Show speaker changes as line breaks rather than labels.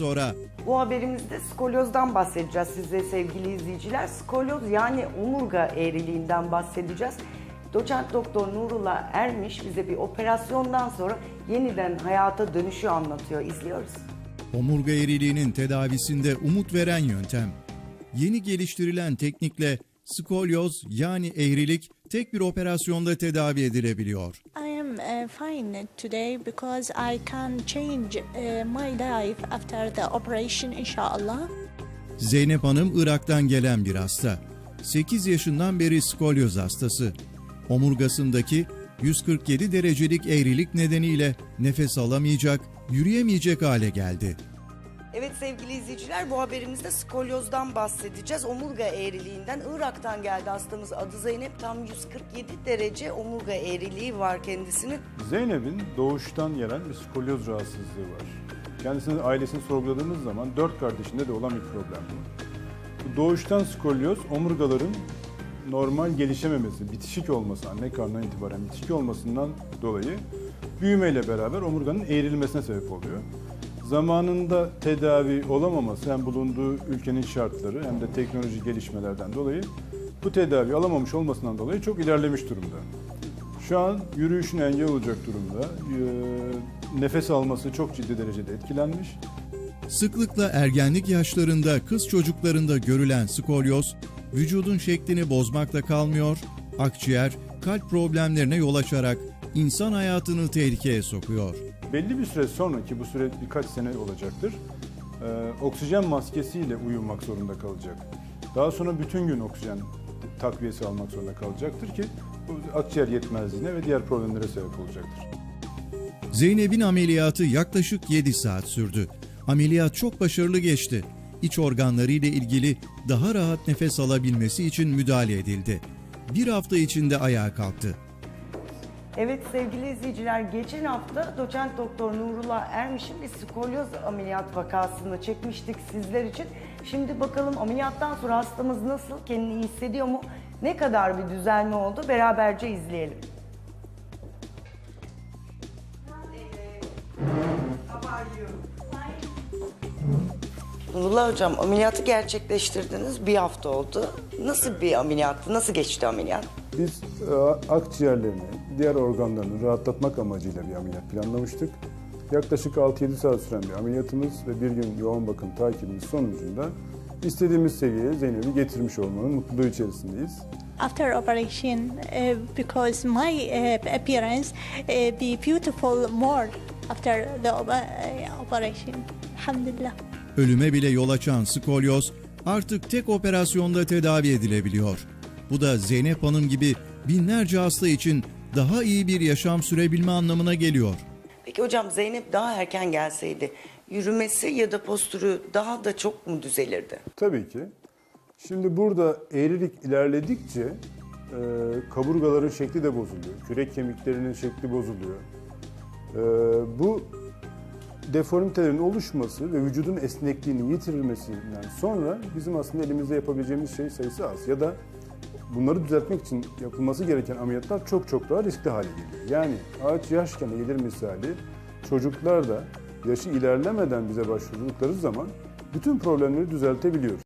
sonra
Bu haberimizde skolyozdan bahsedeceğiz size sevgili izleyiciler. Skolyoz yani omurga eğriliğinden bahsedeceğiz. Doçent Doktor Nurullah Ermiş bize bir operasyondan sonra yeniden hayata dönüşü anlatıyor. İzliyoruz.
omurga eğriliğinin tedavisinde umut veren yöntem. Yeni geliştirilen teknikle skolyoz yani eğrilik tek bir operasyonda tedavi edilebiliyor.
I am uh, fine today because I can change uh, my life after the operation, inshallah.
Zeynep Hanım Irak'tan gelen bir hasta. 8 yaşından beri skolyoz hastası. Omurgasındaki 147 derecelik eğrilik nedeniyle nefes alamayacak, yürüyemeyecek hale geldi.
Sevgili izleyiciler bu haberimizde skolyozdan bahsedeceğiz. Omurga eğriliğinden Irak'tan geldi hastamız adı Zeynep. Tam 147 derece omurga eğriliği var kendisinin.
Zeynep'in doğuştan gelen bir skolyoz rahatsızlığı var. Kendisinin ailesini sorguladığımız zaman dört kardeşinde de olan bir problem. Bu doğuştan skolyoz omurgaların normal gelişememesi, bitişik olması, anne karnından itibaren bitişik olmasından dolayı büyümeyle beraber omurganın eğrilmesine sebep oluyor. Zamanında tedavi olamaması hem bulunduğu ülkenin şartları hem de teknoloji gelişmelerden dolayı bu tedavi alamamış olmasından dolayı çok ilerlemiş durumda. Şu an yürüyüşüne engel olacak durumda. Ee, Nefes alması çok ciddi derecede etkilenmiş.
Sıklıkla ergenlik yaşlarında kız çocuklarında görülen skolyoz, vücudun şeklini bozmakta kalmıyor, akciğer, kalp problemlerine yol açarak insan hayatını tehlikeye sokuyor.
Belli bir süre sonra ki bu süre birkaç sene olacaktır. e, oksijen maskesiyle uyumak zorunda kalacak. Daha sonra bütün gün oksijen takviyesi almak zorunda kalacaktır ki bu akciğer yetmezliğine ve diğer problemlere sebep olacaktır.
Zeynep'in ameliyatı yaklaşık 7 saat sürdü. Ameliyat çok başarılı geçti. İç organları ile ilgili daha rahat nefes alabilmesi için müdahale edildi. Bir hafta içinde ayağa kalktı.
Evet sevgili izleyiciler geçen hafta doçent doktor Nurullah Ermiş'in bir skolyoz ameliyat vakasını çekmiştik sizler için. Şimdi bakalım ameliyattan sonra hastamız nasıl, kendini iyi hissediyor mu? Ne kadar bir düzelme oldu beraberce izleyelim. Nurullah Hocam ameliyatı gerçekleştirdiniz bir hafta oldu. Nasıl bir ameliyattı, nasıl geçti ameliyat?
Biz e, akciğerlerini, diğer organlarını rahatlatmak amacıyla bir ameliyat planlamıştık. Yaklaşık 6-7 saat süren bir ameliyatımız ve bir gün yoğun bakım takibimiz sonucunda istediğimiz seviyeye Zeynep'i getirmiş olmanın mutluluğu içerisindeyiz.
After operation, uh, because my uh, appearance uh, be beautiful more after the op- uh, operation. Alhamdulillah.
Ölüme bile yol açan skolyoz artık tek operasyonda tedavi edilebiliyor. Bu da Zeynep Hanım gibi binlerce hasta için daha iyi bir yaşam sürebilme anlamına geliyor.
Peki hocam Zeynep daha erken gelseydi yürümesi ya da postürü daha da çok mu düzelirdi?
Tabii ki. Şimdi burada eğrilik ilerledikçe e, kaburgaların şekli de bozuluyor. Kürek kemiklerinin şekli bozuluyor. E, bu deformitelerin oluşması ve vücudun esnekliğini yitirilmesinden sonra bizim aslında elimizde yapabileceğimiz şey sayısı az. Ya da bunları düzeltmek için yapılması gereken ameliyatlar çok çok daha riskli hale geliyor. Yani ağaç yaşken eğilir misali çocuklar da yaşı ilerlemeden bize başvurdukları zaman bütün problemleri düzeltebiliyoruz.